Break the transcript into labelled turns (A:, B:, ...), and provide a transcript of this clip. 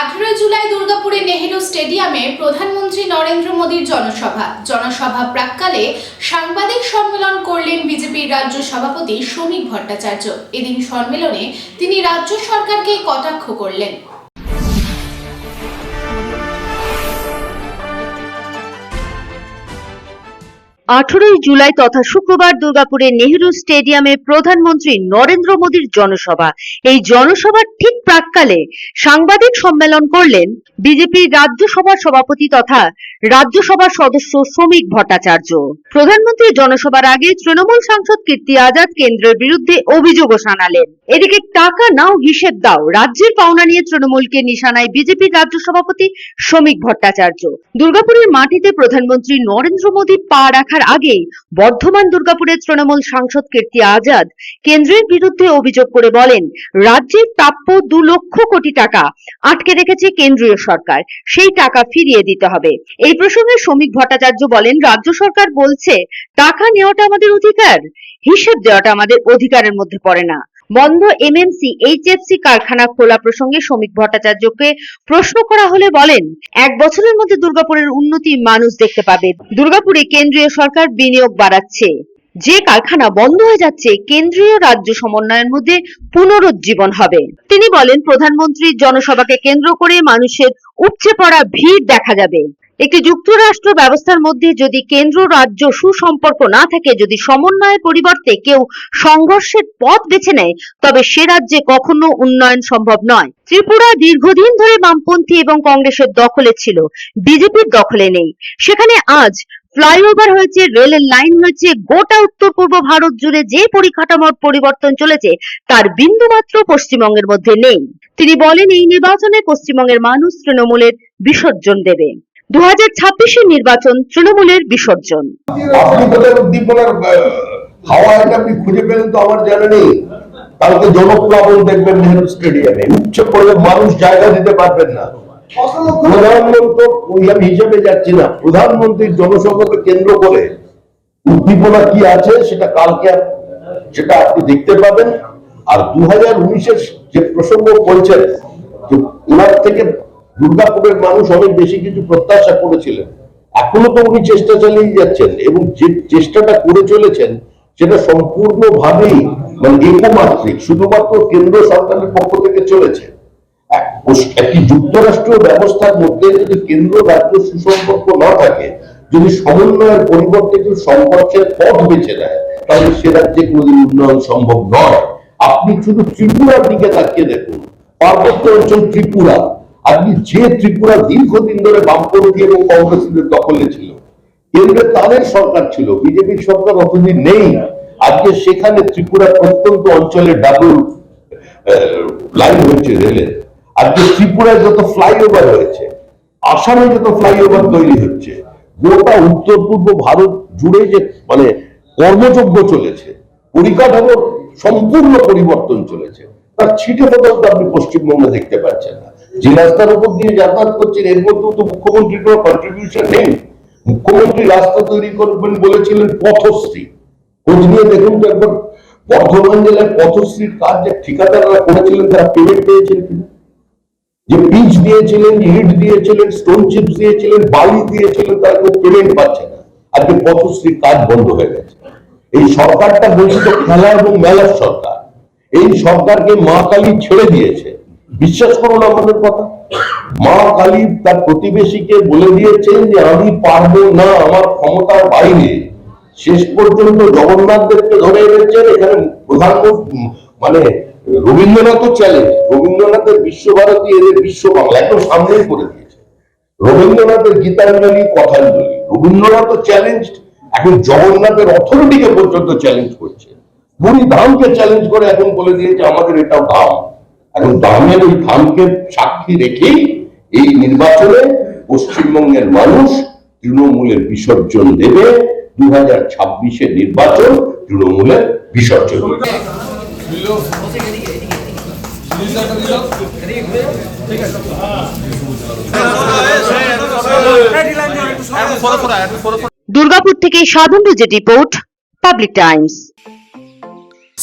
A: আঠেরোই জুলাই দুর্গাপুরে নেহেরু স্টেডিয়ামে প্রধানমন্ত্রী নরেন্দ্র মোদীর জনসভা। জনসভা প্রাককালে সাংবাদিক সম্মেলন করলেন বিজেপির রাজ্য সভাপতি শ্রমিক ভট্টাচার্য। এদিন সম্মেলনে তিনি রাজ্য সরকারকে কটাক্ষ করলেন।
B: আঠেরোই জুলাই তথা শুক্রবার দুর্গাপুরের নেহেরু স্টেডিয়ামে প্রধানমন্ত্রী নরেন্দ্র মোদীর জনসভা। এই জনসভার ঠিক প্রাককালে সাংবাদিক সম্মেলন করলেন বিজেপির রাজ্যসভার সভাপতি তথা রাজ্যসভার সদস্য শ্রমিক ভট্টাচার্য। প্রধানমন্ত্রী জনসভার আগে তৃণমূল সাংসদ কীর্তি আজাদ কেন্দ্রের বিরুদ্ধে অভিযোগও জানালেন এদিকে টাকা নাও হিসেব দাও, রাজ্যের পাওনা নিয়ে তৃণমূলকে নিশানায় বিজেপির রাজ্য সভাপতি শ্রমিক ভট্টাচার্য। দুর্গাপুরের মাটিতে প্রধানমন্ত্রী নরেন্দ্র মোদী পা রাখার আগেই বর্ধমান দুর্গাপুরের তৃণমূল সাংসদ কীর্তি আজাদ কেন্দ্রের বিরুদ্ধে অভিযোগ করে বলেন রাজ্যের প্রাপ্য দু লক্ষ কোটি টাকা আটকে রেখেছে কেন্দ্রীয় সরকার, সেই টাকা ফিরিয়ে দিতে হবে। এই প্রসঙ্গে শ্রমিক ভট্টাচার্য বলেন, রাজ্য সরকার বলছে, টাকা নেওয়াটা আমাদের অধিকার, হিসেব দেওয়াটা আমাদের অধিকারের মধ্যে পড়ে না। বন্ধ এমএমসি এইচএফসি কারখানা খোলা প্রসঙ্গে শ্রমিক ভট্টাচার্যকে প্রশ্ন করা হলে বলেন, এক বছরের মধ্যে দুর্গাপুরের উন্নতি মানুষ দেখতে পাবে। দুর্গাপুরে কেন্দ্রীয় সরকার বিনিয়োগ বাড়াচ্ছে। যে কারখানা বন্ধ হয়ে যাচ্ছে, কেন্দ্রীয় রাজ্য সমন্বয়ের মধ্যে পুনরুজ্জীবন হবে। তিনি বলেন প্রধানমন্ত্রীর জনসভাকে কেন্দ্র করে মানুষের উপচে পড়া ভিড় দেখা যাবে। একটি যুক্তরাষ্ট্র ব্যবস্থার মধ্যে যদি কেন্দ্র রাজ্য সুসম্পর্ক না থাকে, যদি সমন্বয়ের পরিবর্তে কেউ সংঘর্ষের পথ বেছে নেয়, তবে সে রাজ্যে কখনো উন্নয়ন সম্ভব নয়। ত্রিপুরা দীর্ঘদিন ধরে বামপন্থী এবং কংগ্রেসের দখলে ছিল, বিজেপির দখলে নেই। সেখানে আজ ফ্লাইওভার হয়েছে রেলের লাইন হয়েছে, গোটা উত্তর পূর্ব ভারত জুড়ে যে পরিকাঠামোর পরিবর্তন চলেছে, তার বিন্দুমাত্র পশ্চিমবঙ্গের মধ্যে নেই। তিনি বলেন, এই নির্বাচনে পশ্চিমবঙ্গের মানুষ তৃণমূলের বিসর্জন দেবে। দু হাজার ছাব্বিশের নির্বাচন তৃণমূলের বিসর্জন।
C: প্রধানমন্ত্রীর জনসভাকে কেন্দ্র করে উদ্দীপনা কি আছে সেটা কালকে সেটা আপনি দেখতে পাবেন। আর দু হাজার উনিশের যে প্রসঙ্গ বলছেন থেকে দুর্গাপুরের মানুষ অনেক বেশি কিছু প্রত্যাশা করেছিলেন। এখনও তো উনি চেষ্টা চালিয়ে যাচ্ছেন এবং যে চেষ্টাটা করে চলেছেন সেটা সম্পূর্ণভাবেই মানে একমাত্রিক, শুধুমাত্র কেন্দ্র সরকারের পক্ষ থেকে চলেছে। একটি যুক্তরাষ্ট্রীয় ব্যবস্থার মধ্যে যদি কেন্দ্র রাজ্য সুসম্পর্ক না থাকে, যদি সমন্বয়ের পরিবর্তে কেউ সংঘর্ষের পথ বেছে নেয়, তাহলে সে রাজ্যে কোনোদিন উন্নয়ন সম্ভব নয়। আপনি শুধু ত্রিপুরার দিকে তাকিয়ে দেখুন। পার্বত্য অঞ্চল ত্রিপুরা আপনি যে ত্রিপুরা দীর্ঘদিন ধরে বামপন্থী এবং কংগ্রেসীদের দখলে ছিল, কেন্দ্রে তাদের সরকার ছিল, বিজেপির সরকার অতদিন নেই। আজকে সেখানে ত্রিপুরা প্রত্যন্ত অঞ্চলে ডাবল লাইন হয়েছে রেলের আজকে ত্রিপুরায় যত ফ্লাইওভার হয়েছে, আসামে যত ফ্লাইওভার তৈরি হচ্ছে, গোটা উত্তর পূর্ব ভারত জুড়ে যে মানে কর্মযজ্ঞ চলেছে, পরিকাঠামোর সম্পূর্ণ পরিবর্তন চলেছে, তার ছিটে ফোটাও তো আপনি পশ্চিমবঙ্গে দেখতে পাচ্ছেন না। যে রাস্তার উপর দিয়ে যাতায়াত করছেন এর মধ্যেও তো মুখ্যমন্ত্রীর কোনো কন্ট্রিবিউশন নেই। মুখ্যমন্ত্রী রাস্তা তৈরি করবেন বলেছিলেন পথশ্রী। খোঁজ নিয়ে দেখুন তো একবার, বর্ধমান জেলায় পথশ্রীর কাজ যে ঠিকাদাররা করেছিলেন, তারা পেমেন্ট পেয়েছেন কিনা? যে পিচ দিয়েছিলেন, ইট দিয়েছিলেন স্টোন চিপস দিয়েছিলেন, বালি দিয়েছিলেন, তারা কেউ পেমেন্ট পাচ্ছে না। আজকে পথশ্রীর কাজ বন্ধ হয়ে গেছে। এই সরকারটা বলছি খেলা এবং মেলার সরকার। এই সরকারকে মা কালী ছেড়ে দিয়েছে। বিশ্বাস করুন আমাদের কথা। মা কালী তার প্রতিবেশীকে বলে দিয়েছেন যে, আমি পারব না, আমার ক্ষমতার বাইরে। শেষ পর্যন্ত জগন্নাথ দেবকে ধরে এনেছেন এখানে প্রধানমন্ত্রী মানে রবীন্দ্রনাথও চ্যালেঞ্জ রবীন্দ্রনাথের বিশ্বভারতী, এদের বিশ্ব বাংলা একদম সামনেই করে দিয়েছে রবীন্দ্রনাথের গীতাঞ্জলি কথাঞ্জলি। রবীন্দ্রনাথও চ্যালেঞ্জ এখন জগন্নাথের অথরিটিকে পর্যন্ত চ্যালেঞ্জ করছে। বুড়ি ধামকে চ্যালেঞ্জ করে এখন বলে দিয়েছে, আমাদের এটাও ধাম এখন ধামের ওই ধামকে সাক্ষী রেখেই এই নির্বাচনে পশ্চিমবঙ্গের মানুষ তৃণমূলের বিসর্জন দেবে। দু হাজার ছাব্বিশের নির্বাচন তৃণমূলের বিসর্জন
B: দুর্গাপুর থেকে Sadhan report, public times.